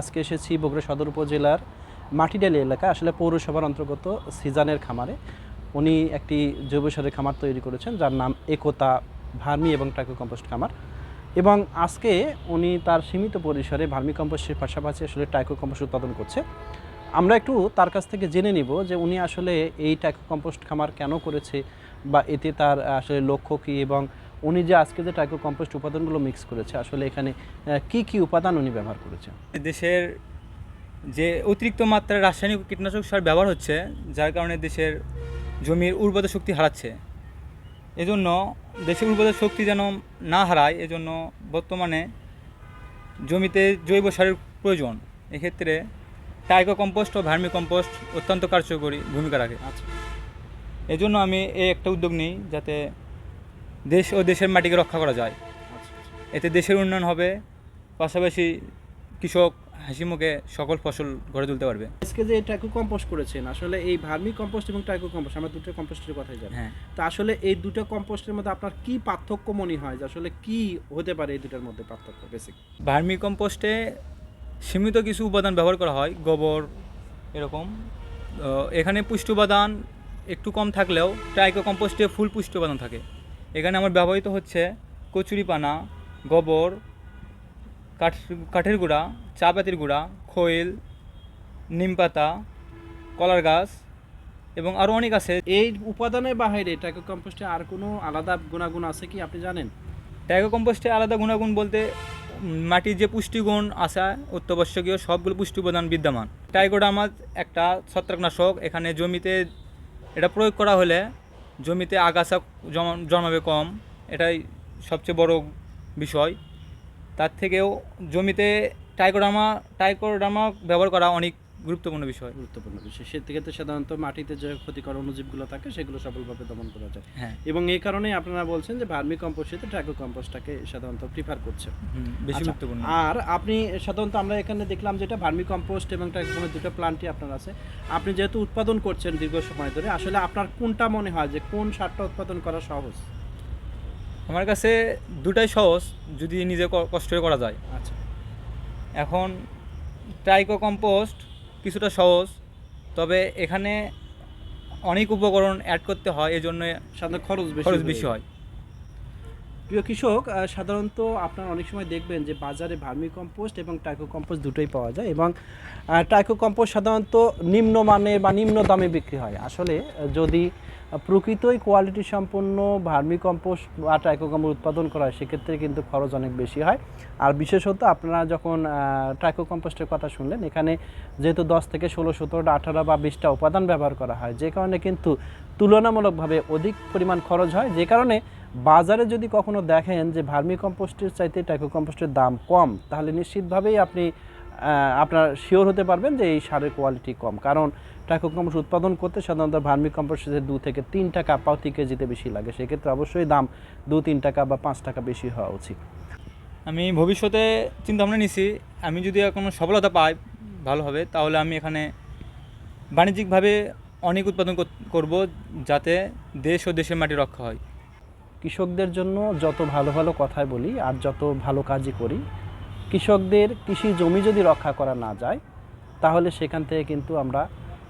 আজকে এসেছি বগুড়া সদর উপজেলার মাটিডালি এলাকা আসলে পৌরসভার অন্তর্গত সিজানের খামারে। উনি একটি জৈব সারের খামার তৈরি করেছেন, যার নাম একতা ভার্মি এবং টাইকো কম্পোস্ট খামার। এবং আজকে উনি তার সীমিত পরিসরে ভার্মি কম্পোস্টের পাশাপাশি আসলে টাইকো কম্পোস্ট উৎপাদন করছে। আমরা একটু তার কাছ থেকে জেনে নিব যে উনি আসলে এই টাইকো কম্পোস্ট খামার কেন করেছে বা এতে তার আসলে লক্ষ্য কী এবং উনি যে আজকে যে টাইকো কম্পোস্ট উপাদানগুলো মিক্স করেছে আসলে এখানে কি কি উপাদান উনি ব্যবহার করেছেন? দেশের যে অতিরিক্ত মাত্রায় রাসায়নিক কীটনাশক সার ব্যবহার হচ্ছে যার কারণে দেশের জমির উর্বরতা শক্তি হারাচ্ছে। এজন্য দেশের উর্বরতা শক্তি যেন না হারায় এজন্য বর্তমানে জমিতে জৈব সারের প্রয়োজন। এক্ষেত্রে টাইকো কম্পোস্ট ও ভার্মি কম্পোস্ট অত্যন্ত কার্যকরী ভূমিকা রাখে। আচ্ছা। এজন্য আমি এই একটা উদ্যোগ নিই যাতে দেশ ও দেশের মাটিকে রক্ষা করা যায়। এতে দেশের উন্নয়ন হবে পাশাপাশি কৃষক হাসি মুখে সকল ফসল গড়ে তুলতে পারবে। আজকে যে টাইকো কম্পোস্ট করেছেন আসলে এই ভার্মি কম্পোস্ট এবং টাইকো কম্পোস্ট আমরা দুটো কম্পোস্টের কথাই জানি। হ্যাঁ। তা আসলে এই দুটো কম্পোস্টের মধ্যে আপনার কি পার্থক্য মনে হয়? যে আসলে কি হতে পারে এই দুটার মধ্যে পার্থক্য বেসিক ভার্মি কম্পোস্টে সীমিত কিছু উপাদান ব্যবহার করা হয় গোবর এরকম। এখানে পুষ্টি উপাদান একটু কম থাকলেও ট্রাইকো কম্পোস্টে ফুল পুষ্টি উপাদান থাকে। এখানে আমার ব্যবহৃত হচ্ছে কচুরিপানা গোবর কাঠ কাঠের গুঁড়া চা পাতির গুঁড়া খৈল নিম পাতা কলার গাছ এবং আরও অনেক আছে। এই উপাদানের বাইরে টাইকো কম্পোস্টে আর কোনো আলাদা গুণাগুণ আছে কি আপনি জানেন? টাইগো কম্পোস্টে আলাদা গুণাগুণ বলতে মাটির যে পুষ্টিগুণ আছে অত্যাবশ্যকীয় সবগুলো পুষ্টি উপাদান বিদ্যমান। টাইগোডামাজ একটা ছত্রাকনাশক। এখানে জমিতে এটা প্রয়োগ করা হলে জমিতে আগাছা জন্মাবে কম, এটাই সবচেয়ে বড় বিষয়। তার থেকেও জমিতে টাইকোডামা টাইকোডামা ব্যবহার করা অনেক গুরুত্বপূর্ণ বিষয়। গুরুত্বপূর্ণ বিষয়। সে থেকে তো সাধারণত মাটিতে যে ক্ষতিকর অণুজীবগুলো থাকে সেগুলো সফলভাবে দমন করা যায়। হ্যাঁ। এবং এই কারণেই আপনারা বলছেন যে ভার্মি কম্পোস্টের টাইকো কম্পোস্টটাকে সাধারণত প্রিফার করছে। বেশি আচ্ছা, গুরুত্বপূর্ণ। আর আপনি সাধারণত আমরা এখানে দেখলাম যেটা ভার্মি কম্পোস্ট এবং টাইকোমের দুটো প্লান্টই আপনার আছে। আপনি যেহেতু উৎপাদন করছেন দীর্ঘ সময় ধরে আসলে আপনার কোনটা মনে হয় যে কোন সারটা উৎপাদন করা সহজ? আমার কাছে দুটাই সহজ যদি নিজে কষ্ট করা যায়। আচ্ছা। এখন ট্রাইকো কম্পোস্ট কিছুটা সহজ তবে এখানে অনেক উপকরণ অ্যাড করতে হয় এজন্য সাধারণত খরচ বেশি খরচ বেশি হয়। প্রিয় কৃষক সাধারণত আপনার অনেক সময় দেখবেন যে বাজারে ভার্মি কম্পোস্ট এবং টাইকো কম্পোস্ট দুটোই পাওয়া যায় এবং টাইকো কম্পোস্ট সাধারণত নিম্নমানের বা নিম্ন দামে বিক্রি হয়। আসলে যদি প্রকৃতই কোয়ালিটি সম্পন্ন ভার্মি কম্পোস্ট বা টাইকো কম্পোস্ট উৎপাদন করা হয়, সেক্ষেত্রে কিন্তু খরচ অনেক বেশি হয়। আর বিশেষত আপনারা যখন টাইকো কম্পোস্টের কথা শুনলেন, এখানে যেহেতু দশ থেকে ষোলো, সতেরোটা আঠারো বা বিশটা উপাদান ব্যবহার করা হয়, যে কারণে কিন্তু তুলনামূলকভাবে অধিক পরিমাণ খরচ হয়। যে কারণে বাজারে যদি কখনো দেখেন যে ভার্মি কম্পোস্টের চাইতে টাইকো কম্পোস্টের দাম কম, তাহলে নিশ্চিতভাবেই আপনি আপনার শিওর হতে পারবেন যে এই সারের কোয়ালিটি কম। কারণ টাইকো কম্পোস্ট উৎপাদন করতে সাধারণত ভার্মি কম্পোস্টের দু থেকে তিন টাকা প্রতি কেজিতে বেশি লাগে। সেক্ষেত্রে অবশ্যই দাম দু, তিন টাকা বা পাঁচ টাকা বেশি হওয়া উচিত। আমি ভবিষ্যতে চিন্তা ভাবনা নিছি, আমি যদি কোনো সফলতা পাই, ভালো হবে, তাহলে আমি এখানে বাণিজ্যিকভাবে অনেক উৎপাদন কর- করব যাতে দেশ ও দেশের মাটি রক্ষা হয়। কৃষকদের জন্য যত ভালো ভালো কথাই বলি আর যত ভালো কাজই করি, কৃষকদের কৃষি জমি যদি রক্ষা করা না যায়, তাহলে সেখান থেকে কিন্তু আমরা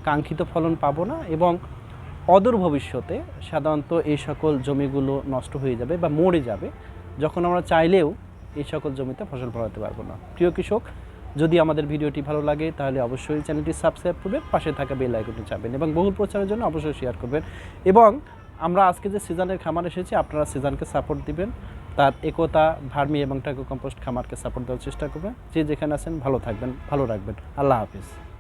কাঙ্ক্ষিত ফলন পাবো না এবং অদূর ভবিষ্যতে সাধারণত এই সকল জমিগুলো নষ্ট হয়ে যাবে বা মরে যাবে, যখন আমরা চাইলেও এই সকল জমিতে ফসল ফলাতে পারব না। প্রিয় কৃষক, যদি আমাদের ভিডিওটি ভালো লাগে, তাহলে অবশ্যই চ্যানেলটি সাবস্ক্রাইব করবেন, পাশে থাকা বেল আইকনটি চাপবেন এবং বহুল প্রচারের জন্য অবশ্যই শেয়ার করবেন এবং আমরা আজকে যে সিজনের খামার এসেছি, আপনারা সিজনকে সাপোর্ট দিবেন। তার একতা, ভার্মি এবং টাকো কম্পোস্ট খামারকে সাপোর্ট দেওয়ার চেষ্টা করবেন। যে যেখানে আছেন, ভালো থাকবেন, ভালো রাখবেন। আল্লাহ হাফিজ।